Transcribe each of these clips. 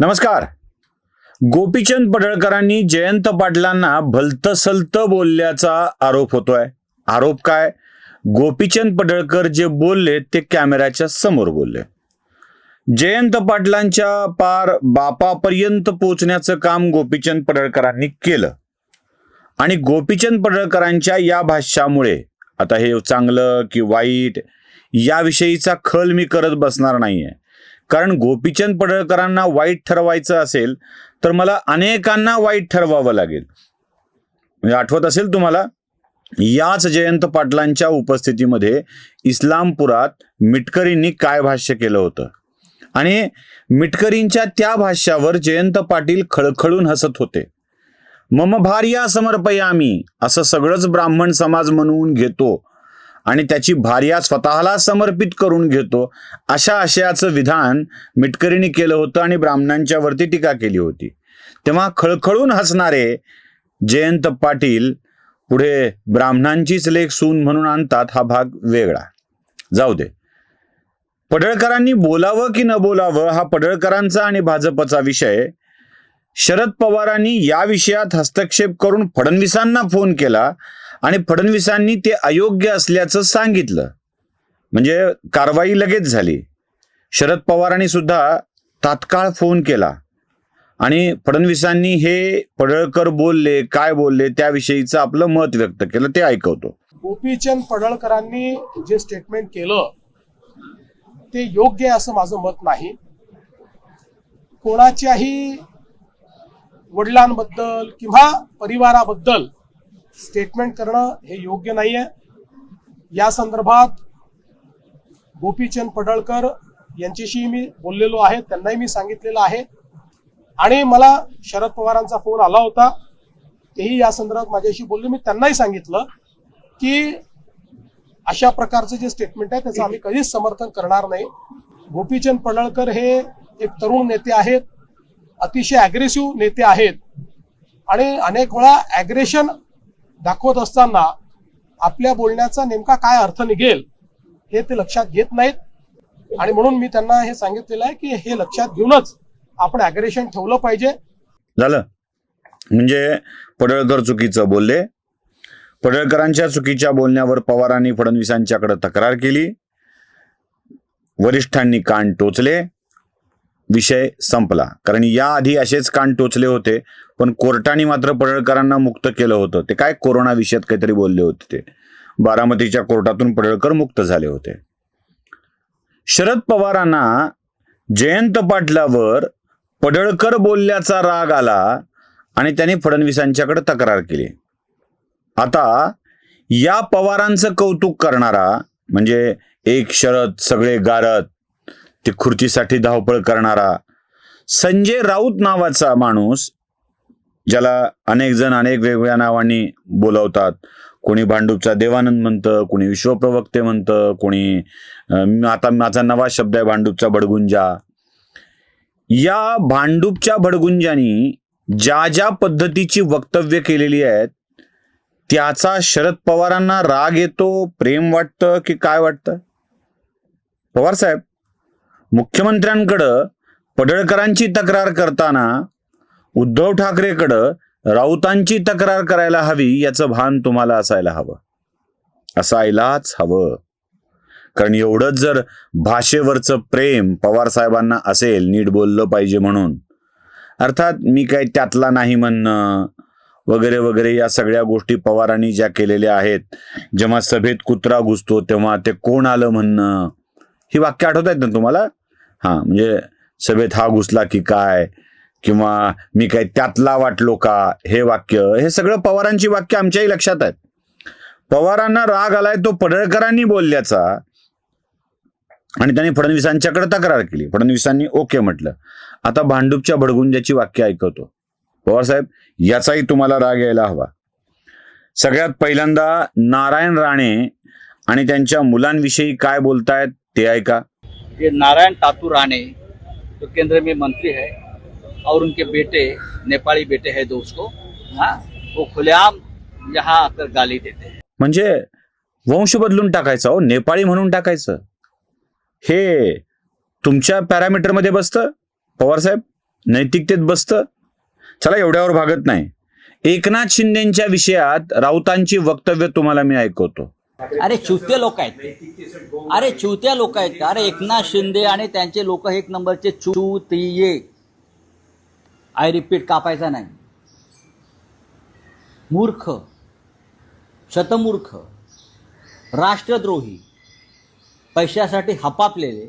नमस्कार. गोपीचंद पडळकरांनी जयंत पाटलांना भलतसलत बोलल्याचा आरोप होतोय. आरोप काय? गोपीचंद पडळकर जे बोलले ते कॅमेऱ्याच्या समोर बोलले. जयंत पाटलांच्या पार बापापर्यंत पोचण्याचं काम गोपीचंद पडळकरांनी केलं. आणि गोपीचंद पडळकरांच्या या भाष्यामुळे आता हे चांगलं की वाईट याविषयीचा खल मी करत बसणार नाहीये. कारण गोपीचंद पडळकरांना वाईट ठरवायचं असेल तर मला अनेकांना वाईट ठरवावं लागेल. म्हणजे आठवत असेल तुम्हाला? याच जयंत पाटलांच्या उपस्थितीमध्ये इस्लामपुरात मिटकरींनी काय भाष्य केलं होतं? आणि मिटकरींच्या त्या भाष्यावर जयंत पाटील खळखळून हसत होते. मम भार्या समर्पयामी असं सगळंच ब्राह्मण समाज म्हणून घेतो आणि त्याची भार्या स्वतःला समर्पित करून घेतो. अशा आशयाचं विधान मिटकरीने केलं होतं आणि ब्राह्मणांच्या वरती टीका केली होती. तेव्हा खळखळून हसणारे जयंत पाटील पुढे ब्राह्मणांचीच लेख सून म्हणून आणतात हा भाग वेगळा. जाऊ दे. पडळकरांनी बोलावं की न बोलावं हा पडळकरांचा आणि भाजपचा विषय. शरद पवारांनी या विषयात हस्तक्षेप करून फडणवीसांना फोन केला. आणि फडणवीसांनी ते अयोग्य असल्याचं सांगितलं. म्हणजे कारवाई लगेच झाली. शरद पवारांनी सुद्धा तात्काळ फोन केला. आणि फडणवीसांनी हे पडळकर बोलले काय बोलले त्याविषयीचं आपलं मत व्यक्त केलं ते ऐकवतो. गोपीचंद पडळकरांनी जे स्टेटमेंट केलं ते योग्य आहे असं माझं मत नाही. कोणाच्याही वडिलांबद्दल किंवा परिवाराबद्दल स्टेटमेंट करणं हे योग्य नाही आहे या संदर्भात गोपीचंद पडळकर यांच्याशी मी बोललेलो आहे त्यांनाही मी सांगितलेलं आहे. आणि मला शरद पवारांचा फोन आला होता तेही या संदर्भात माझ्याशी बोलले. मी त्यांनाही सांगितलं की अशा प्रकारचं जे स्टेटमेंट आहे त्याचं आम्ही कधीच समर्थन करणार नाही. गोपीचंद पडळकर हे एक तरुण नेते आहेत अतिशय अग्रेसिव्ह नेते आहेत. आणि अनेक वेळा ॲग्रेशन दाखवत असताना आपल्या बोलण्याचा नेमका काय अर्थ निघेल हे ते लक्षात घेत नाहीत. आणि म्हणून मी त्यांना हे सांगितलेलं आहे की हे लक्षात घेऊनच आपण ॲग्रेशन ठेवलं पाहिजे. झालं. म्हणजे पडळकर चुकीचं बोलले. पडळकरांच्या चुकीच्या बोलण्यावर पवारांनी फडणवीसांच्याकडे तक्रार केली. वरिष्ठांनी कान टोचले. विषय संपला. कारण याआधी असेच कान टोचले होते पण कोर्टाने मात्र पडळकरांना मुक्त केलं होतं. ते काय कोरोना विषयात काहीतरी बोलले होते ते. बारामतीच्या कोर्टातून पडळकर मुक्त झाले होते. शरद पवारांना जयंत पाटलावर पडळकर बोलल्याचा राग आला आणि त्यांनी फडणवीसांच्याकडे तक्रार केली. आता या पवारांचं कौतुक करणारा म्हणजे एक शरद सगळे गारत ते खुर्चीसाठी धावपळ करणारा संजय राऊत नावाचा माणूस ज्याला अनेक जण अनेक वेगवेगळ्या नावांनी बोलवतात. कोणी भांडूपचा देवानंद म्हणतं कोणी विश्वप्रवक्ते म्हणतं कोणी आता माझा नवा शब्द आहे भांडूपचा भडगुंजा. या भांडूपच्या भडगुंजानी ज्या ज्या पद्धतीची वक्तव्य केलेली आहेत त्याचा शरद पवारांना राग येतो प्रेम वाटतं की काय वाटतं? पवार साहेब मुख्यमंत्र्यांकडं पडळकरांची तक्रार करताना उद्धव ठाकरेकडं राऊतांची तक्रार करायला हवी याचं भान तुम्हाला असायला हवं. असायलाच हवं. कारण एवढंच जर भाषेवरचं प्रेम पवार साहेबांना असेल नीट बोललं पाहिजे म्हणून. अर्थात मी काही त्यातला नाही म्हणणं. वगैरे वगैरे या सगळ्या गोष्टी पवारांनी ज्या केलेल्या आहेत जेव्हा सभेत कुत्रा घुसतो तेव्हा ते कोण आलं म्हणणं. ही वाक्य आठवत आहेत ना तुम्हाला? हां म्हणजे सभेत हा घुसला की काय? किंवा मी काय त्यातला वाटलो का? हे वाक्य हे सगळं पवारांची वाक्य आमच्याही लक्षात आहेत. पवारांना राग आलाय तो पडळकरांनी बोलल्याचा. आणि त्यांनी फडणवीसांच्याकडे तक्रार केली. फडणवीसांनी ओके म्हटलं. आता भांडूपच्या भडगुंजाची वाक्य ऐकवतो. पवार साहेब याचाही तुम्हाला राग यायला हवा. सगळ्यात पहिल्यांदा नारायण राणे आणि त्यांच्या मुलांविषयी काय बोलतायत ते ऐका. ये नारायण तातू राणे जो केंद्र में मंत्री है और उनके बेटे नेपाली बेटे है दो उसको हाँ वो खुलेआम यहाँ आकर गाली देते हैं। म्हणजे वंश बदलून टाकायचं हो नेपाळी म्हणून टाकायचं. हे तुमच्या पॅरामीटरमध्ये बसतं पवार साहेब? नैतिकतेत बसतं? चला एवढ्यावर भागत नाही. एकनाथ शिंदेच्या विषयात राऊतांची वक्तव्य तुम्हाला मी ऐकवतो. अरे चुत्या लोक आहेत अरे चुत्या लोक आहेत अरे एकनाथ शिंदे आणि त्यांचे लोक एक नंबरचे चुतिये. आय रिपीट कापायचा नाही. मूर्ख. शतमूर्ख. राष्ट्रद्रोही. पैशासाठी हपापलेले.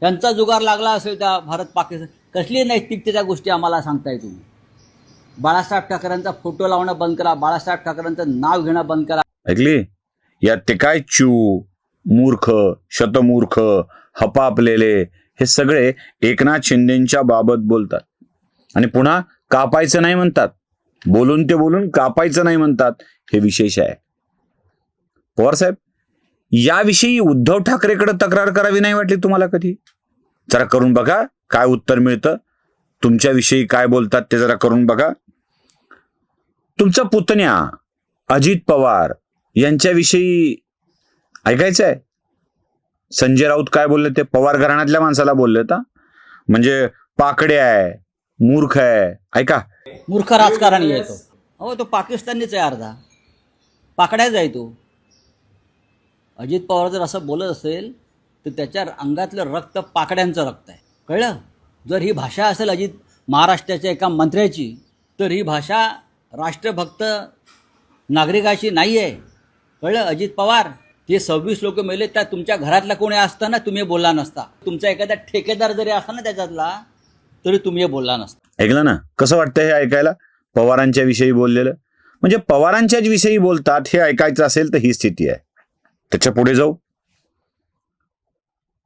त्यांचा जुगार लागला असेल त्या भारत पाकिस्तान. कसली नैतिकतेच्या गोष्टी आम्हाला सांगताय तुम्ही? बाळासाहेब ठाकरेंचा फोटो लावणं बंद करा. बाळासाहेब ठाकरेंचं नाव घेणं बंद करा. ऐकली? यात ते काय चू मूर्ख शतमूर्ख हपापलेले हे सगळे एकनाथ शिंदेच्या बाबत बोलतात. आणि पुन्हा कापायचं नाही म्हणतात. बोलून ते बोलून कापायचं नाही म्हणतात. हे विशेष आहे. पवार साहेब याविषयी उद्धव ठाकरेकडे तक्रार करावी नाही वाटली तुम्हाला कधी? जरा करून बघा काय उत्तर मिळतं. तुमच्याविषयी काय बोलतात ते जरा करून बघा. तुमचा पुतण्या अजित पवार यांच्याविषयी ऐकायचं आहे संजय राऊत काय बोलले ते पवार घराण्यातल्या माणसाला बोलले तर? म्हणजे पाकडे आहे मूर्ख आहे ऐका. मूर्ख राजकारणी आहे तो. हो तो पाकिस्तानीच आहे अर्धा. पाकड्याच आहे तो. अजित पवार जर असं बोलत असेल तर त्याच्या अंगातलं रक्त पाकड्यांचं रक्त आहे. कळलं? जर ही भाषा असेल अजित महाराष्ट्राच्या एका मंत्र्याची तर ही भाषा राष्ट्रभक्त नागरिकाची नाही आहे कळलं? अजित पवार हे सव्वीस लोक मेले त्या तुमच्या घरातला कोणी असताना तुम्ही बोलला नसता. तुमचा एखादा ठेकेदार जरी असता ना त्याच्यातला तरी तुम्ही बोलला नसता. ऐकलं ना? कसं वाटतं हे ऐकायला? पवारांच्या विषयी बोललेलं. म्हणजे पवारांच्याच विषयी बोलतात हे ऐकायचं असेल तर ही स्थिती आहे. त्याच्या पुढे जाऊ.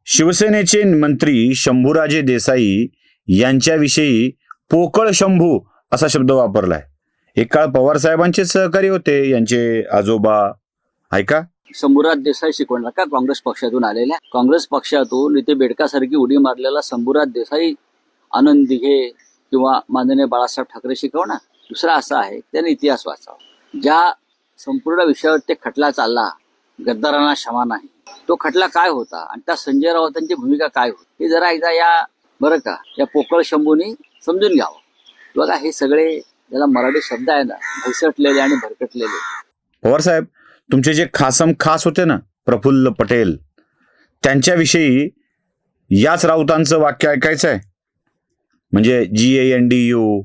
शिवसेनेचे मंत्री शंभूराजे देसाई यांच्याविषयी पोकळ शंभू असा शब्द वापरलाय. एक काळ पवार साहेबांचे सहकारी होते यांचे आजोबा ऐका शंभूराज देसाई शिकवणार का काँग्रेस पक्षातून आलेल्या? काँग्रेस पक्षातून इथे बेडकासारखी उडी मारलेला शंभूराज देसाई आनंद दिघे किंवा माननीय बाळासाहेब ठाकरे शिकवणार? दुसरा असा आहे त्याने इतिहास वाचावा. ज्या संपूर्ण विषयावर ते खटला चालला गद्दारांना क्षमा नाही तो खटला काय होता आणि त्या संजय राऊतांची भूमिका काय होती? हे जरा एकदा या बरं का या पोकळ शंभूनी समजून घ्यावं. बघा हे सगळे ज्याला मराठी शब्द आहे ना भैसटलेले आणि भरकटलेले. पवार साहेब तुमचे जे खासम खास होते ना प्रफुल्ल पटेल त्यांच्याविषयी याच राऊतांचं वाक्य ऐकायचं आहे. म्हणजे G A N D U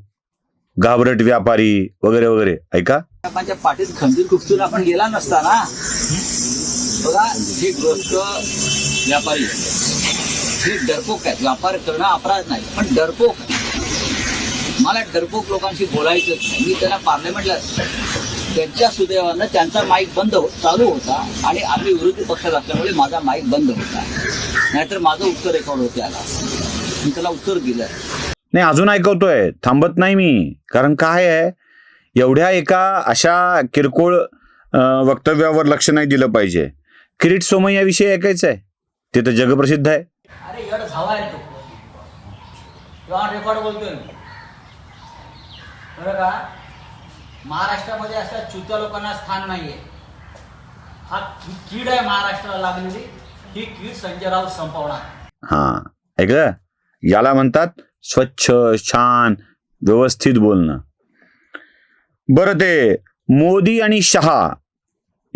घाबरट व्यापारी वगैरे वगैरे ऐका. माझ्या पाठीत खंजीर खुपसून आपण गेला नसता ना बघा ही गोष्ट व्यापारी आहे. हे डरपोक आहेत. व्यापार करणं अपराध नाही पण डरपोक. मला डरपोक लोकांशी बोलायचं मी त्यांना पार्लमेंटला त्यांच्या सुदैवानं त्यांचा माईक बंद हो- चालू होता आणि आम्ही विरोधी पक्षात असल्यामुळे माझा माईक बंद होता. नाहीतर माझं उत्तर रेकॉर्ड होते आला मी त्याला उत्तर दिलं नाही अजून ऐकवतोय. थांबत नाही मी. कारण काय आहे? एवढ्या एका अशा किरकोळ वक्तव्यावर लक्ष नाही दिलं पाहिजे. किरीट सोमय्याविषयी ऐकायचं आहे? ते तर जगप्रसिद्ध आहे. अरे एवढं झावा आहे तो. रेकॉर्ड बोलतोय बरं का? महाराष्ट्रामध्ये अशा चुत्या लोकांना स्थान नाहीये. हा कीड आहे महाराष्ट्राला लागलेली. ही कीड संजय राऊत संपवणार. हा. ऐकलं याला म्हणतात स्वच्छ छान व्यवस्थित बोलणं. बरं ते मोदी आणि शहा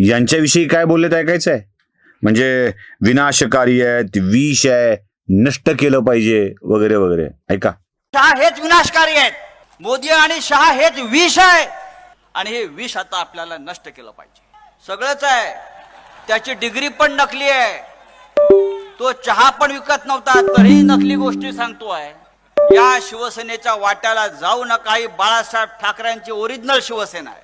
यांच्याविषयी काय बोललेत ऐकायचं आहे? म्हणजे विनाशकारी आहेत विष आहे नष्ट केलं पाहिजे वगैरे वगैरे. ऐका. शहा हेच विनाशकारी आहेत. मोदी आणि शहा हेच विष आहे. आणि हे विष आता आपल्याला नष्ट केलं पाहिजे. सगळंच आहे. त्याची डिग्री पण नकली आहे. तो चहा पण विकत नव्हता तरीही नकली गोष्टी सांगतोय या शिवसेनेच्या वाट्याला जाऊ नका ही बाळासाहेब ठाकरेंची ओरिजिनल शिवसेना आहे.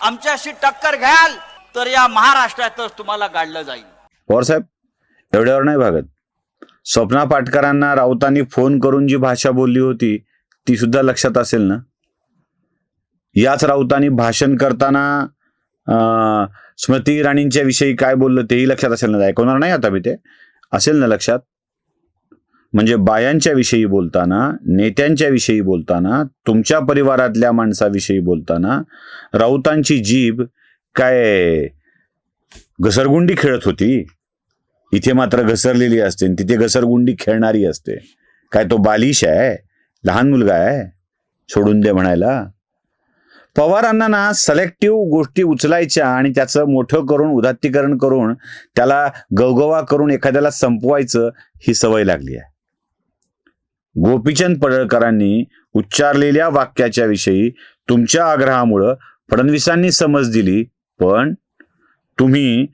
आमच्याशी टक्कर घ्याल तर या महाराष्ट्रातच तुम्हाला गाडलं जाईल. पवारसाहेब एवढ्यावर नाही भागत. स्वप्ना पाटकरांना राऊतांनी फोन करून जी भाषा बोलली होती ती सुद्धा लक्षात असेल ना? याच राऊतांनी भाषण करताना स्मृती इराणींच्या विषयी काय बोललं तेही लक्षात असेल ना ऐकवणार नाही आता मी ते? असेल ना लक्षात? म्हणजे बायांच्या विषयी बोलताना नेत्यांच्या विषयी बोलताना तुमच्या परिवारातल्या माणसाविषयी बोलताना राऊतांची जीभ काय घसरगुंडी खेळत होती? इथे मात्र घसरलेली असते तिथे घसरगुंडी खेळणारी असते. काय तो बालिश आहे? लहान मुलगा आहे? सोडून दे म्हणायला. पवारांना ना सलेक्टिव्ह गोष्टी उचलायच्या आणि त्याचं मोठं करून उदात्तीकरण करून त्याला गवगवा करून एखाद्याला संपवायचं ही सवय लागली आहे. गोपीचंद पडळकरांनी उच्चारलेल्या वाक्याच्या विषयी तुमच्या आग्रहामुळं फडणवीसांनी समज दिली पण तुम्ही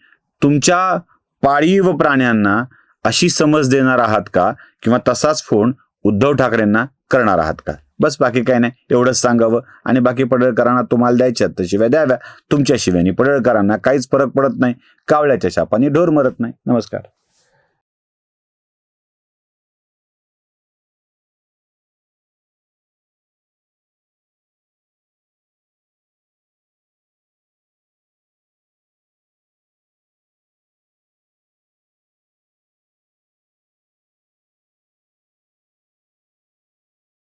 तुमच्या पाळीव प्राण्यांना अशी समज देणार आहात का? किंवा तसाच फोन उद्धव ठाकरेंना करणार आहात का? बस बाकी काय नाही एवढंच सांगावं. आणि बाकी पडळकरांना तुम्हाला द्यायच्यात तर शिव्या द्याव्या. तुमच्या शिव्यानी पडळकरांना काहीच फरक पडत नाही. कावळ्याच्या शापाने ढोर मरत नाही. नमस्कार.